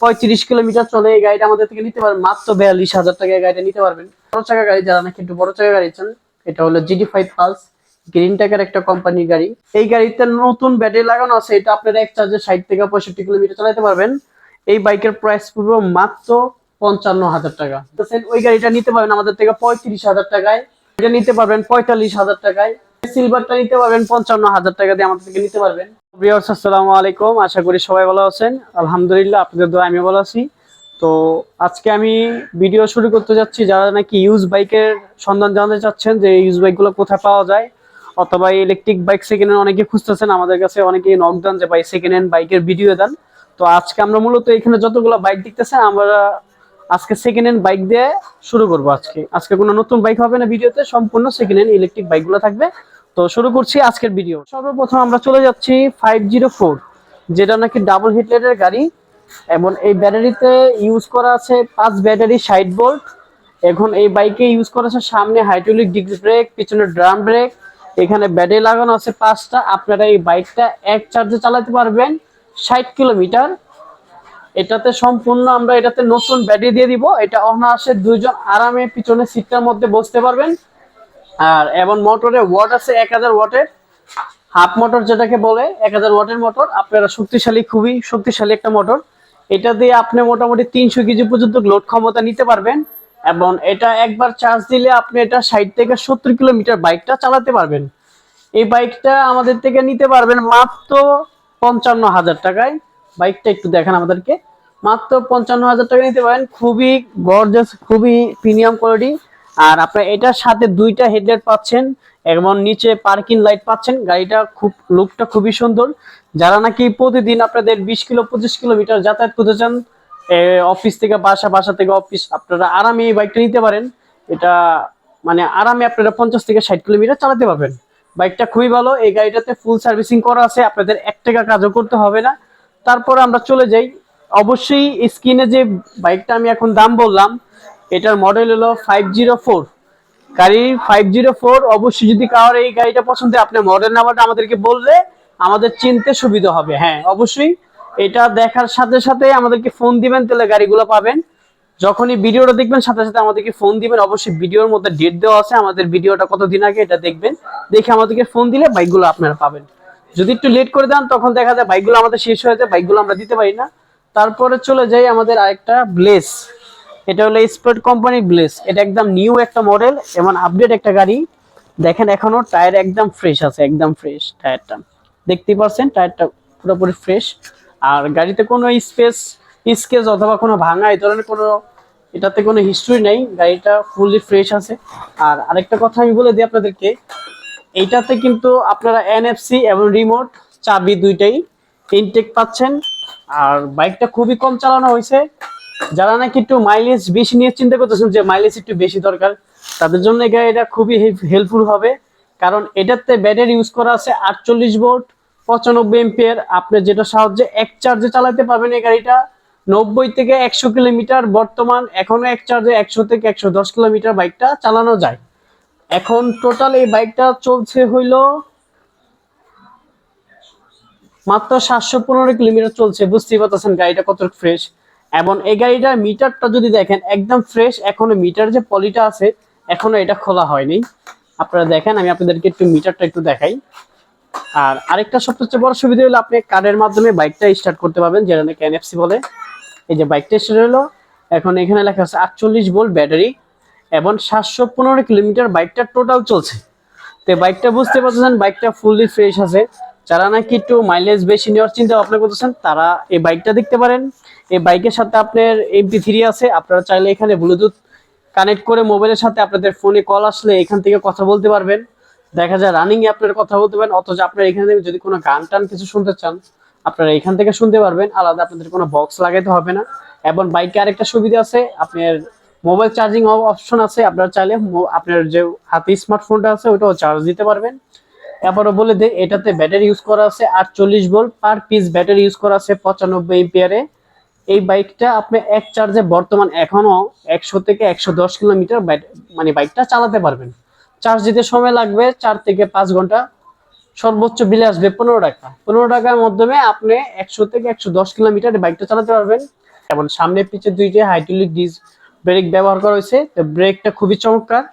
পঁয়ত্রিশ কিলোমিটার চলে এই গাড়িটা আমাদের থেকে নিতে পারবেন। মাত্র বিয়াল্লিশ হাজার টাকা এই গাড়িটা নিতে পারবেন। বড় চাকা গাড়ি, যারা নাকি একটু বড় চাকা গাড়ি চান, এটা হলো জিডি ফাইভ পালস গ্রিন ট্যাকের একটা কোম্পানির গাড়ি। এই গাড়িতে নতুন ব্যাটারি লাগানো আছে, এটা আপনারা এক চার্জে ষাট থেকে পঁয়ষট্টি কিলোমিটার চালাতে পারবেন। এই বাইকের প্রাইস পড়বে মাত্র পঞ্চান্ন হাজার টাকা। ওই গাড়িটা নিতে পারবেন আমাদের থেকে পঁয়ত্রিশ হাজার টাকায়। এটা নিতে পারবেন পঁয়তাল্লিশ হাজার টাকায়। সিলভারটা নিতে পারবেন পঞ্চান্ন হাজার টাকা দিয়ে আমাদের থেকে নিতে পারবেন। ভিউয়ার্স, আসসালামু আলাইকুম। আশা করি সবাই ভালো আছেন। আলহামদুলিল্লাহ, আপনাদের দোয়া আমি ভালো আছি। তো আজকে আমি ভিডিও শুরু করতে যাচ্ছি যারা নাকি ইউজ বাইকের সন্ধান জানতে চাচ্ছেন যে ইউজ বাইকগুলো কোথায় পাওয়া যায়, অথবা ইলেকট্রিক বাইক সেকেন্ড হ্যান্ড অনেকে খুঁজতেছেন, আমাদের কাছে অনেকেই নক দেন যে সেকেন্ড হ্যান্ড বাইকের ভিডিও দেন। তো আজকে আমরা মূলত এখানে যতগুলো বাইক দেখতেছেন, আমরা আজকে সেকেন্ড হ্যান্ড বাইক দিয়ে শুরু করব আজকে। আজকে কোনো নতুন বাইক হবে না ভিডিওতে, সম্পূর্ণ সেকেন্ড হ্যান্ড ইলেকট্রিক বাইকগুলো থাকবে। তো শুরু করছি আজকের ভিডিও সর্বপ্রথম আমরা চলে যাচ্ছি ফাইভ জিরো ফোর যেটা নাকি ডাবল হিটলেটের গাড়ি। এবং এই ব্যাটারিতে ইউজ করা আছে পাঁচ ব্যাটারি সাইড বোল্ট এখন এই বাইকে ইউজ করা আছে সামনে হাইড্রোলিক ডিস্ক ব্রেক পিছনে ড্রাম ব্রেক এখানে ব্যাটারি লাগানো আছে পাঁচটা। আপনারা এই বাইকটা এক চার্জে চালাতে পারবেন ষাট কিলোমিটার। এটাতে সম্পূর্ণ আমরা এটাতে নতুন ব্যাটারি দিয়ে দিব। এটা অনায়াসে দুইজন আরামে পিছনে সিটটার মধ্যে বসতে পারবেন। আর এবং মোটরে ওয়াট আছে এক হাজার ওয়াটের। হাফ মোটর যেটাকে বলে, এক হাজার ওয়াটের মোটর। আপনারা শক্তিশালী, খুবই শক্তিশালী একটা মোটর। এটা দিয়ে আপনি মোটামুটি তিনশো কেজি পর্যন্ত লোড ক্ষমতা নিতে পারবেন এবং এটা একবার চার্জ দিলে আপনি এটা ষাট থেকে সত্তর কিলোমিটার বাইকটা চালাতে পারবেন। এই বাইকটা আমাদের থেকে নিতে পারবেন মাত্র পঞ্চান্ন হাজার টাকায়। বাইকটা একটু দেখেন আমাদেরকে। মাত্র পঞ্চান্ন হাজার টাকা নিতে পারেন। খুবই গর্জাস খুবই প্রিমিয়াম কোয়ালিটি আর আপনার এটার সাথে দুইটা হেডলাইট পাচ্ছেন, এবং নিচে পার্কিং লাইট পাচ্ছেন। গাড়িটা খুব, লুকটা খুবই সুন্দর। যারা নাকি প্রতিদিন আপনাদের বিশ কিলো, পঁচিশ কিলোমিটার যাতায়াত করতে চান অফিস থেকে বাসা বাসা থেকে অফিস, আপনারা আরামে এই বাইকটা নিতে পারেন। এটা মানে আরামে আপনারা পঞ্চাশ থেকে ষাট কিলোমিটার চালাতে পারবেন। বাইকটা খুবই ভালো। এই গাড়িটাতে ফুল সার্ভিসিং করা আছে। আপনাদের এক টাকা কাজও করতে হবে না। তারপর আমরা চলে যাই। অবশ্যই স্ক্রিনে যে বাইকটা আমি এখন দাম বললাম এটার মডেল হলো ফাইভ জিরো ফোর গাড়ি ফাইভ জিরো ফোর অবশ্যই যদি কারোর এই গাড়িটা পছন্দ হয়, আপনি মডেল নাম্বারটা আমাদেরকে বললে আমাদের চিনতে সুবিধা হবে। হ্যাঁ অবশ্যই। এটা দেখার সাথে সাথে আমাদেরকে ফোন দিবেন তাহলে গাড়িগুলো পাবেন। যখনই ভিডিওটা দেখবেন সাথে সাথে আমাদেরকে ফোন দিবেন। অবশ্যই ভিডিওর মধ্যে ডেট দেওয়া আছে। আমাদের ভিডিওটা কতদিন আগে এটা দেখবেন। দেখে আমাদেরকে ফোন দিলে বাইকগুলো আপনারা পাবেন। যদি একটু লেট করে দেন তখন দেখা যায় বাইকগুলো আমাদের শেষ হয়ে যায় বাইকগুলো আমরা দিতে পারি না। তারপরে চলে যাই আমাদের আরেকটা ব্লেস এটা হলো স্পোর্ট কোম্পানি ব্লেস এটা একদম নিউ একটা মডেল এবং আপডেট একটা গাড়ি। দেখেন এখনও টায়ার একদম ফ্রেশ আছে, একদম ফ্রেশ টায়ারটা দেখতেই পাচ্ছেন টায়ারটা পুরোপুরি ফ্রেশ আর গাড়িতে কোনো স্পেস স্কেচ অথবা কোনো ভাঙা, এই ধরনের কোনো এটাতে কোনো হিস্ট্রি নেই। গাড়িটা ফুললি ফ্রেশ আছে। আর আরেকটা কথা আমি বলে দিই আপনাদেরকে, এইটাতে কিন্তু আপনারা এনএফসি এবং রিমোট চাবি দুইটাই ইনটেক পাচ্ছেন। আর বাইকটা খুবই কম চালানো হয়েছে। যারা নাকি একটু মাইলেজ বেশি নিয়ে চিন্তা করতেছেন যে মাইলেজ একটু বেশি দরকার, তাদের জন্য গাড়িটা খুবই হেল্পফুল হবে। কারণ এটাতে ব্যাটারি ইউজ করা আছে আটচল্লিশ ভোল্ট পঁচানব্বই এমপিয়ার আপনি যেটা সাহায্যে এক চার্জে চালাতে পারবেন এই গাড়িটা। নব্বই থেকে একশো কিলোমিটার বর্তমান। এখনও এক চার্জে একশো থেকে একশো দশ কিলোমিটার বাইকটা চালানো যায়। এখন টোটাল এই বাইকটা চলছে হইল মাত্র সাতশো পনেরো কিলোমিটার চলছে। বুঝতেই পারতেছেন গাড়িটা কত ফ্রেশ এবং এই গাড়িটার মিটারটা যদি দেখেন, একদম ফ্রেশ এখনও মিটার যে পলিটা আছে, এখনও এটা খোলা হয়নি। আপনারা দেখেন, আমি আপনাদেরকে একটু মিটারটা একটু দেখাই। আর আরেকটা সবচেয়ে বড় সুবিধা হলো, আপনি কার্ডের মাধ্যমে বাইকটা স্টার্ট করতে পারবেন, যেটা নাকি এনএফসি বলে। এই যে বাইকটা স্টার্ট হলো, এখন এখানে লেখা আছে আটচল্লিশ ভোল্ট ব্যাটারি এবং সাতশো পনেরো কিলোমিটার বাইকটা টোটাল চলছে। তো বাইকটা বুঝতে পারছেন বাইকটা ফুললি ফ্রেশ আছে। যারা নাকি একটু মাইলেজ বেশি নেওয়ার চিন্তা ভাবনা করতেছেন, তারা এই বাইকটা দেখতে পারেন। এই বাইকের সাথে আপনার এমপি থ্রি আছে, আপনারা চাইলে এখানে ব্লুটুথ কানেক্ট করে মোবাইলের সাথে আপনাদের ফোনে কল আসলে এখান থেকে কথা বলতে পারবেন। দেখা যায় রানিং এ আপনার কথা বলতে পারেন, অথচ আপনার এখান যদি কোনো গান টান কিছু শুনতে চান, আপনারা এখান থেকে শুনতে পারবেন। আলাদা আপনাদের কোনো বক্স লাগাইতে হবে না। এবং বাইকে আরেকটা সুবিধা আছে, আপনার মোবাইল চার্জিং অপশন আছে। আপনারা চাইলে আপনার যে হাতে স্মার্টফোনটা আছে, ওটাও চার্জ দিতে পারবেন। তারপরে বলে দিই, এটাতে ব্যাটারি ইউজ করা আছে আটচল্লিশ volt per piece battery use করা আছে পঁচানব্বই এম্পিয়ারে এই বাইকটা আপনি এক চার্জে বর্তমান এখনও একশো থেকে একশো দশ কিলোমিটার মানে বাইকটা চালাতে পারবেন। চার্জ দিতে সময় লাগবে চার থেকে পাঁচ ঘণ্টা। সর্বোচ্চ বিলে আসবে পনেরো টাকা। পনেরো টাকার মাধ্যমে আপনি একশো থেকে একশো দশ কিলোমিটার বাইকটা চালাতে পারবেন। এবং সামনে পিছে দুইটি হাইড্রোলিক ডিস ব্রেক ব্যবহার করা হয়েছে। তো ব্রেকটা খুবই চমৎকার।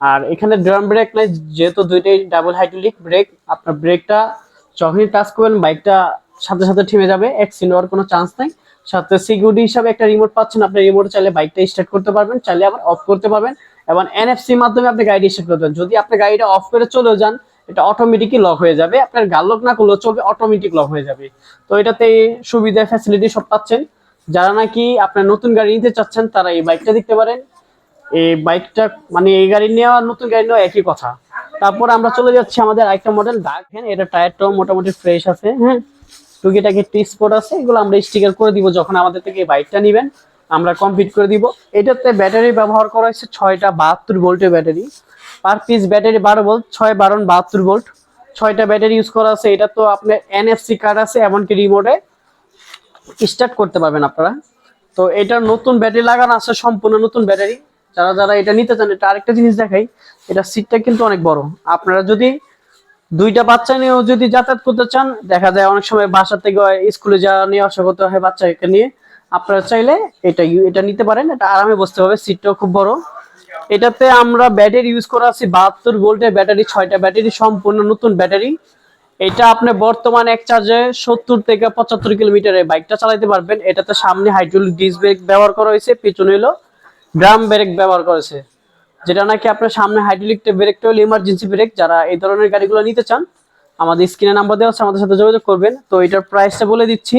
আর এখানে ড্রাম ব্রেক নাই, যেহেতু দুইটাই ডাবল হাইড্রোলিক ব্রেক আপনার ব্রেকটা যখনই টাচ করবেন, বাইকটা সাথে সাথে থেমে যাবে। অ্যাক্সিডেন্ট হওয়ার কোনো চান্স নাই। সাথে সিকিউরিটি হিসাবে একটা রিমোট পাচ্ছেন, আপনি রিমোট চাইলে বাইকটা স্টার্ট করতে পারবেন, চাইলে আবার অফ করতে পারবেন এবং এনএফসি মাধ্যমে আপনি গাড়ি স্টার্ট করতে পারবেন। যদি আপনি গাড়িটা অফ করে চলে যান, এটা অটোমেটিকই লক হয়ে যাবে। আপনার গাল লক না করলেও চলবে অটোমেটিক লক হয়ে যাবে। তো এটাতে সুবিধা ফ্যাসিলিটি সব পাচ্ছেন। যারা নাকি আপনার নতুন গাড়ি নিতে চাচ্ছেন, তারা এই বাইকটা দেখতে পারেন। এই বাইকটা মানে এই গাড়ি নেওয়া নতুন গাড়ি নেওয়া একই কথা। তারপর আমরা চলে যাচ্ছি আমাদের আরেকটা মডেল ডার্ক হ্যাঁ এটা টায়ারটাও মোটামুটি ফ্রেশ আছে হ্যাঁ? টুকিটাকি টি স্পট আছে? এগুলো আমরা স্টিকার করে দিব যখন আমাদের থেকে বাইকটা নেবেন। আমরা কমপ্লিট করে দিব। এটাতে ব্যাটারি ব্যবহার করা হয়েছে ছয়টা বাহাত্তর ভোল্টের ব্যাটারি পার পিস ব্যাটারি বারো ভোল্ট ছয় বারো বাহাত্তর ভোল্ট ছয়টা ব্যাটারি ইউজ করা আছে। এটা তো আপনার এনএফসি কার্ড আছে, এমনকি রিমোটে স্টার্ট করতে পারবেন আপনারা। তো এটার নতুন ব্যাটারি লাগানো আছে, সম্পূর্ণ নতুন ব্যাটারি যারা যারা এটা নিতে চান, এটা আরেকটা জিনিস দেখাই। এটা সিটটা কিন্তু অনেক বড়। আপনারা যদি দুইটা বাচ্চা নিয়েও যদি যাতায়াত করতে চান, দেখা যায় অনেক সময় বাসা থেকে স্কুলে যাওয়া নিয়ে আসা করতে হয় বাচ্চাকে নিয়ে। আপনারা চাইলে এটা এটা নিতে পারেন। এটা আরামে বসতে হবে, সিটটাও খুব বড়। এটাতে আমরা ব্যাটারি ইউজ করা আছি, বাহাত্তর ভোল্টের ব্যাটারি, ছয়টা ব্যাটারি, সম্পূর্ণ নতুন ব্যাটারি। এটা আপনি বর্তমানে এক চার্জে সত্তর থেকে পঁচাত্তর কিলোমিটারে বাইকটা চালাতে পারবেন। এটাতে সামনে হাইড্রোলিক ডিস্ক ব্রেক ব্যবহার করা হয়েছে, পিছনে হলো ড্রাম ব্রেক ব্যবহার করেছে যেটা নাকি আপনার সামনে হাইড্রোলিক ব্রেক হলো ইমার্জেন্সি ব্রেক যারা এই ধরনের গাড়িগুলো নিতে চান, আমাদের স্ক্রিনে নাম্বার দেওয়া আছে, আমাদের সাথে যোগাযোগ করবেন। তো এটার প্রাইসটা বলে দিচ্ছি।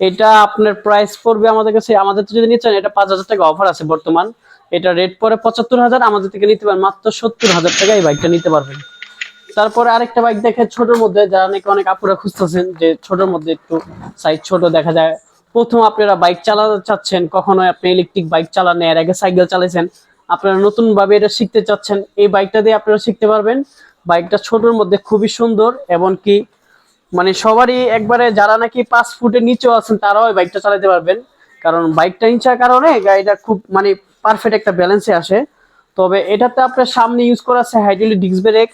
এটা আপনার প্রাইস পড়বে আমাদের কাছে, আমাদের যদি নিচ্ছেন এটা পাঁচ হাজার টাকা অফার আছে বর্তমান। এটা রেট পরে পঁচাত্তর হাজার, আমাদের থেকে নিতে পারেন মাত্র সত্তর হাজার টাকা এই বাইকটা নিতে পারবেন। তারপরে আরেকটা বাইক দেখে ছোটর মধ্যে, যারা নাকি অনেক আপুরা খুঁজতেছেন যে ছোটর মধ্যে একটু সাইজ ছোট দেখা যায়। প্রথম আপনারা বাইক চালাতে চাচ্ছেন কখনো আপনি ইলেকট্রিক বাইক চালান এর আগে সাইকেল চালাইছেন। আপনারা নতুন ভাবে এটা শিখতে চাচ্ছেন, এই বাইকটা দিয়ে আপনারা শিখতে পারবেন। বাইকটা ছোটর মধ্যে খুবই সুন্দর এবং কি মানে সবারই একবারে যারা নাকি পাঁচ ফুটের নিচেও আছেন, তারাও এই বাইকটা চালাতে পারবেন। কারণ বাইকটা নিচার কারণে গাড়িটা খুব মানে পারফেক্ট একটা ব্যালেন্সে আসে। তবে এটাতে আপনার সামনে ইউজ করা আছে হাইড্রোলিক ডিস্ক ব্রেক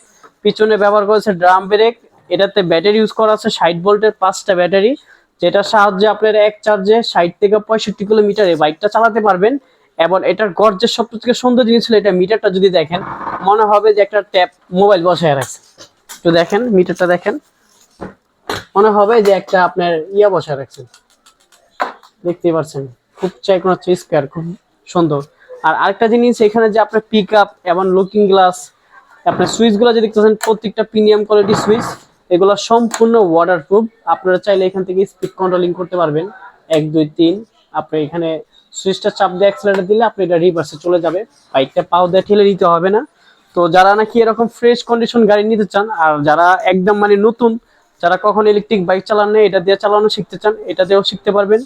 পিছনে ব্যবহার করেছে ড্রাম ব্রেক এটাতে ব্যাটারি ইউজ করা আছে ষাট ভোল্টের পাঁচটা ব্যাটারি যেটার সাহায্যে আপনারা এক চার্জে ষাট থেকে পঁয়ষট্টি কিলোমিটার বাইকটা চালাতে পারবেন। এবং এটার গর্জের সব থেকে সুন্দর জিনিস ছিল এটা মিটারটা যদি দেখেন, মনে হবে যে একটা ট্যাপ মোবাইল বসায় রাখছে। তো দেখেন মিটারটা দেখেন। মনে হবে যে একটা আপনার ইয়া বসায় রাখছেন দেখতেই পাচ্ছেন, খুব চাই কোনো স্কোয়ার খুব সুন্দর। আর আরেকটা জিনিস, এখানে যে আপনার পিক আপ এবং লুকিং গ্লাস আপনার সুইচগুলো যে দেখতেছেন, প্রত্যেকটা প্রিমিয়াম কোয়ালিটি সুইচ, এগুলো সম্পূর্ণ ওয়াটারপ্রুফ আপনারা চাইলে এখান থেকে স্পিড কন্ট্রোলিং করতে পারবেন। এক, দুই, তিন আপনি এখানে সুইচটা চাপ দিয়ে অ্যাক্সিলেটার দিলে আপনি এটা রিভার্সে চলে যাবে। বাইকটা পাও দিয়ে ঠেলে দিতে হবে না। তো যারা নাকি এরকম ফ্রেশ কন্ডিশন গাড়ি নিতে চান, আর যারা একদম মানে নতুন, যারা কখন ইলেকট্রিক বাইক চালান চালানো এটা দিয়ে চালানো শিখতে চান, এটা দিয়েও শিখতে পারবেন।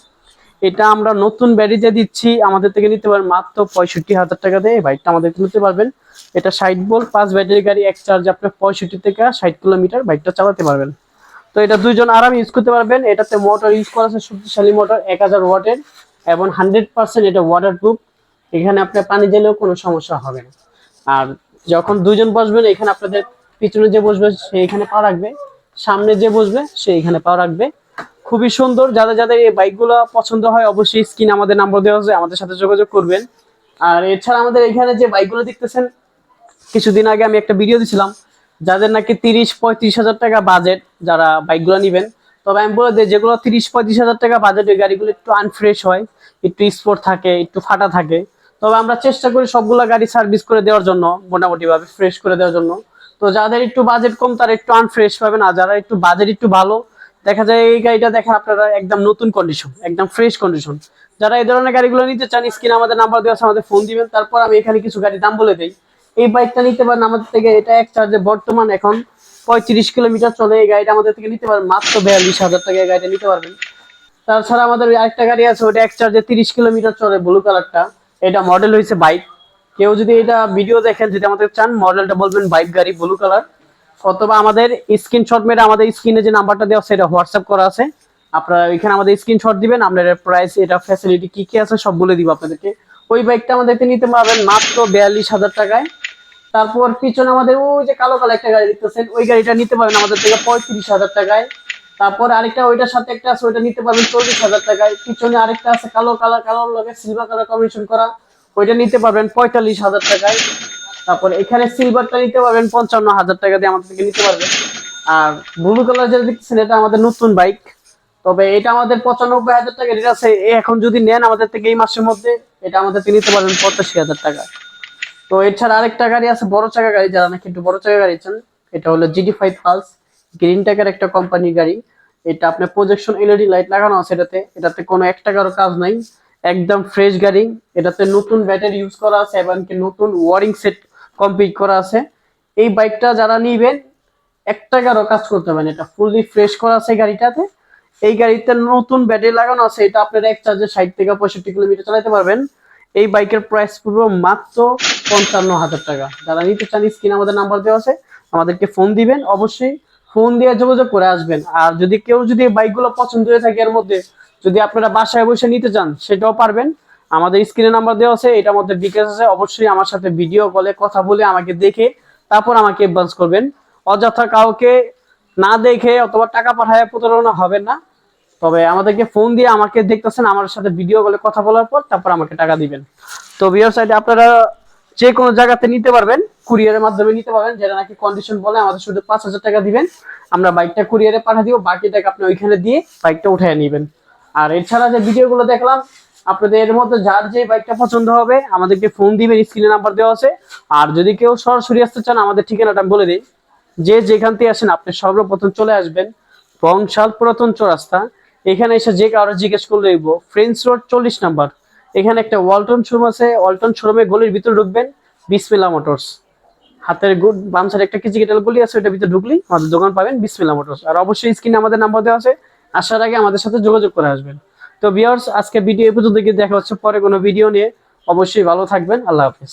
এটা আমরা নতুন ব্যাটারিতে দিচ্ছি, আমাদের থেকে নিতে পারেন মাত্র পঁয়ষট্টি হাজার টাকা দিয়ে। বাইকটা আমাদের নিতে পারবেন। এটা ষাট বল পাঁচ ব্যাটারি গাড়ি এক চার্জ আপনার পঁয়ষট্টি থেকে ষাট কিলোমিটার বাইকটা চালাতে পারবেন। তো এটা দুইজন আরাম ইউজ করতে পারবেন। এটাতে মোটর ইউজ করা আছে শক্তিশালী মোটর এক হাজার ওয়াটের এবং হান্ড্রেড পার্সেন্ট এটা ওয়াটার প্রুফ এখানে আপনার পানি দিলেও কোনো সমস্যা হবে না। আর যখন দুইজন বসবেন, এখানে আপনাদের পিছনে যে বসবে, সে এখানে পা রাখবে, সামনে যে বসবে, সে এখানে পা রাখবে। খুবই সুন্দর, যাদের যাদের এই বাইকগুলো পছন্দ হয়, অবশ্যই স্ক্রিন আমাদের নাম্বার দেওয়া আছে, আমাদের সাথে যোগাযোগ করবেন। আর এছাড়া আমাদের এখানে যে বাইকগুলো দেখতেছেন, কিছুদিন আগে আমি একটা ভিডিও দিছিলাম, যাদের নাকি তিরিশ পঁয়ত্রিশ হাজার টাকা বাজেট যারা বাইকগুলো নেবেন তবে আমি বলে দিই, যেগুলো তিরিশ, পঁয়ত্রিশ হাজার টাকা বাজেট ওই গাড়িগুলো একটু আনফ্রেশ হয়, একটু স্পোর্ট থাকে, একটু ফাটা থাকে, তবে আমরা চেষ্টা করি সবগুলো গাড়ি সার্ভিস করে দেওয়ার জন্য মোটামুটি ভাবে ফ্রেশ করে দেওয়ার জন্য। তো যাদের একটু বাজেট কম, তারা একটু আনফ্রেশ পাবেন, আর যারা একটু বাজেট একটু ভালো, দেখা যায় এই গাড়িটা দেখেন আপনারা একদম নতুন কন্ডিশন একদম ফ্রেশ কন্ডিশন যারা এই ধরনের গাড়িগুলো নিতে চান, স্ক্রিনে আমাদের নাম্বার দেওয়া আছে, আমাদের ফোন দিবেন, তারপর আমি এখানে কিছু গাড়ির দাম বলে দিই। এই বাইকটা নিতে পারেন আমাদের থেকে, এটা এক চার্জে বর্তমান এখন পঁয়ত্রিশ কিলোমিটার চলে এই গাড়িটা আমাদের থেকে নিতে পারেন মাত্র বিয়াল্লিশ হাজার টাকা এই গাড়িটা নিতে পারবেন। তাছাড়া আমাদের আরেকটা গাড়ি আছে, ওটা এক চার্জে তিরিশ কিলোমিটার চলে ব্লু কালারটা এটা মডেল হয়েছে বাইক কেউ যদি এটা ভিডিও দেখেন, যদি আমাদের চান মডেলটা বলবেন বাইক গাড়ি ব্লু কালার অথবা আমাদের স্ক্রিনশট মেরে আমাদের স্ক্রিনে যে নাম্বারটা দেওয়া সেটা হোয়াটসঅ্যাপ করা আছে। আপনারা এখানে আমাদের স্ক্রিনশট দিবেন আপনার প্রাইস এটা ফ্যাসিলিটি কি কি আছে সব বলে দিব আপনাদেরকে। ওই বাইকটা আমাদেরকে নিতে পারবেন মাত্র বিয়াল্লিশ হাজার টাকায়। তারপর পিছনে আমাদের ওই যে কালো কালো একটা গাড়ি দেখতেছেন, ওই গাড়িটা নিতে পারেন আমাদের থেকে পঁয়ত্রিশ হাজার টাকায়। তারপর আরেকটা ওইটার সাথে একটা আছে, ওইটা নিতে পারবেন চল্লিশ হাজার টাকায়। পিছনে আরেকটা আছে, কালো কালার, কালো লগে সিলভার কালার কম্বিনেশন করা। ওইটা নিতে পারবেন পঁয়তাল্লিশ হাজার টাকায়। তারপর এখানে সিলভারটা নিতে পারবেন পঞ্চান্ন হাজার টাকা দিয়ে আমাদের থেকে নিতে পারবেন। আর ব্লু কালার যেটা দেখতেছেন, এটা আমাদের নতুন বাইক তবে এটা আমাদের পঁচানব্বই হাজার টাকা রেট আছে। এখন যদি নেন আমাদের থেকে এই মাসের মধ্যে, এটা আমাদের থেকে নিতে পারবেন পঁচাশি হাজার টাকা। তো এছাড়া আরেকটা গাড়ি আছে, বড় চাকা গাড়ি, যারা নাকি একটু বড় চাকা গাড়ি চান, এটা হলো জিডি ফাইভ পালস গ্রিন টাকার একটা কোম্পানির গাড়ি। এটা আপনার প্রজেকশন এলইডি লাইট লাগানো আছে এটাতে। এটাতে কোনো এক টাকারও কাজ নাই। একদম ফ্রেশ গাড়ি। এটাতে নতুন ব্যাটারি ইউজ করা আছে এবং কি নতুন ওয়ারিং সেট কমপ্লিট করা আছে। এই বাইকটা যারা নিবেন, এক টাকারও কাজ করতে পারেন এটা ফুললি ফ্রেশ করা আছে গাড়িটাতে। এই গাড়িতে নতুন ব্যাটারি লাগানো আছে। এটা আপনারা এক চার্জে ষাট থেকে পঁয়ষট্টি কিলোমিটার চালাতে পারবেন। এই বাইকের প্রাইস পড়বে মাত্র পঞ্চান্ন হাজার টাকা। যারা নিতে চান, স্ক্রিন আমাদের নাম্বার দেওয়া আছে, আমাদেরকে ফোন দিবেন। অবশ্যই ফোন দিয়ে যোগাযোগ করে আসবেন। আর যদি কেউ যদি বাইকগুলো পছন্দ হয়ে থাকে, এর মধ্যে যদি আপনারা বাসায় বসে নিতে চান, সেটাও পারবেন। আমাদের স্ক্রিনে নাম্বার দেওয়া আছে, এটার মধ্যে বিকাশ আছে। অবশ্যই আমার সাথে ভিডিও কলে কথা বলে আমাকে দেখে তারপর আমাকে অ্যাডভান্স করবেন। অযথা কাউকে না দেখে অথবা টাকা পাঠায় প্রতারণা হবে না। তবে আমাদেরকে ফোন দিয়ে আমাকে দেখতেছেন, আমার সাথে ভিডিও কলে কথা বলার পর তারপর আমাকে টাকা দিবেন। তো বিয়ার সাইডে আপনারা যে কোনো জায়গাতে নিতে পারবেন, কুরিয়ারের মাধ্যমে নিতে পারবেন যেটা নাকি কন্ডিশন বলে আমাদের শুধু পাঁচ হাজার টাকা দিবেন, আমরা বাইকটা কুরিয়ারে পাঠিয়ে দিব, বাকি টাকা আপনি ওইখানে দিয়ে বাইকটা উঠিয়ে নেবেন। আর এছাড়া যে ভিডিওগুলো দেখলাম, আপনাদের এর মধ্যে যার যে বাইকটা পছন্দ হবে, আমাদেরকে ফোন দিবেন স্ক্রিনে নাম্বার দেওয়া আছে। আর যদি কেউ সরাসরি আসতে চান, আমাদের ঠিকানাটা বলে দিই। যে যেখান থেকে আসেন, আপনি সর্বপ্রথম চলে আসবেন বংশাল পুরাতন চৌরাস্তা। এখানে এসে যে কারও জিজ্ঞেস করলে ফ্রেন্স রোড চল্লিশ নাম্বার এখানে একটা ওয়ালটন শোরুম আছে। ওয়ালটন শোরুমে গলির ভিতরে ঢুকবেন। বিসমিল্লা মোটরস। হাতের গুড, বাম সাইডে একটা কিছু গেটাল গলি আছে ওটার ভিতরে ঢুকলি আমাদের দোকান পাবেন বিসমিল্লা মোটরস। আর অবশ্যই স্ক্রিনে আমাদের নাম্বার দেওয়া আছে। আসার আগে আমাদের সাথে যোগাযোগ করে আসবেন। তো ভিউয়ার্স আজকে ভিডিও এ পর্যন্ত গিয়ে দেখা হচ্ছে। পরে কোনো ভিডিও নিয়ে অবশ্যই ভালো থাকবেন। আল্লাহ হাফেজ।